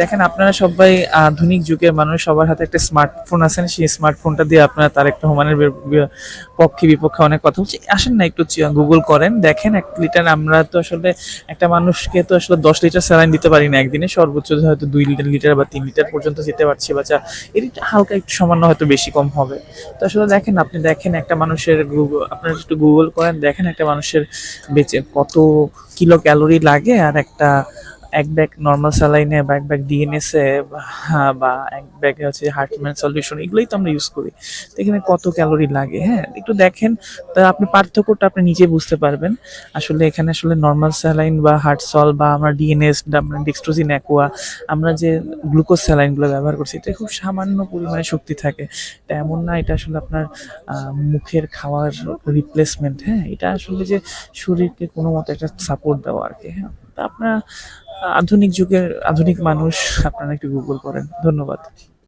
দেখেন, আপনারা সবাই আধুনিক যুগের মানুষ, সবার হাতে একটা স্মার্টফোন আছেন সেই স্মার্টফোনটা দিয়ে আপনারা তার একটা হুমানের পক্ষে, বিপক্ষে অনেক কথা বলছে। আসেন না একটু গুগল করেন, দেখেন এক লিটার, আমরা তো আসলে একটা মানুষকে তো আসলে দশ লিটার স্যালাইন দিতে পারি না একদিনে, সর্বোচ্চ হয়তো দুই লিটার লিটার বা তিন লিটার পর্যন্ত যেতে পারছি বা যা এর হালকা একটু সামান্য হয়তো বেশি কম হবে। তো আসলে দেখেন, আপনি দেখেন একটা মানুষের গুগল আপনারা একটু গুগল করেন, দেখেন একটা মানুষের বেঁচে কত কিলো ক্যালোরি লাগে আর একটা এক ব্যাগ নর্মাল স্যালাইনে বা এক ব্যাগ ডিএনএস বা এক ব্যাগে হচ্ছে হার্টম্যান সলিউশন এগুলোই তো আমরা ইউজ করি। তো এখানে কত ক্যালোরি লাগে হ্যাঁ? একটু দেখেন, তা আপনি পার্থক্যটা আপনি নিজে বুঝতে পারবেন। আসলে এখানে আসলে নর্মাল স্যালাইন বা হার্ট সল বা আমরা ডিএনএস ডিক্সট্রোজিন অ্যাকোয়া আমরা যে গ্লুকোজ স্যালাইনগুলো ব্যবহার করছি, এটা খুব সামান্য পরিমাণে শক্তি থাকে। এটা এমন না, এটা আসলে আপনার মুখের খাওয়ার রিপ্লেসমেন্ট হ্যাঁ? এটা আসলে যে শরীরকে কোনো মতো একটা সাপোর্ট দেওয়া আর কি হ্যাঁ? তা আপনারা আধুনিক যুগের আধুনিক মানুষ আপনারা একটু গুগল করেন। ধন্যবাদ।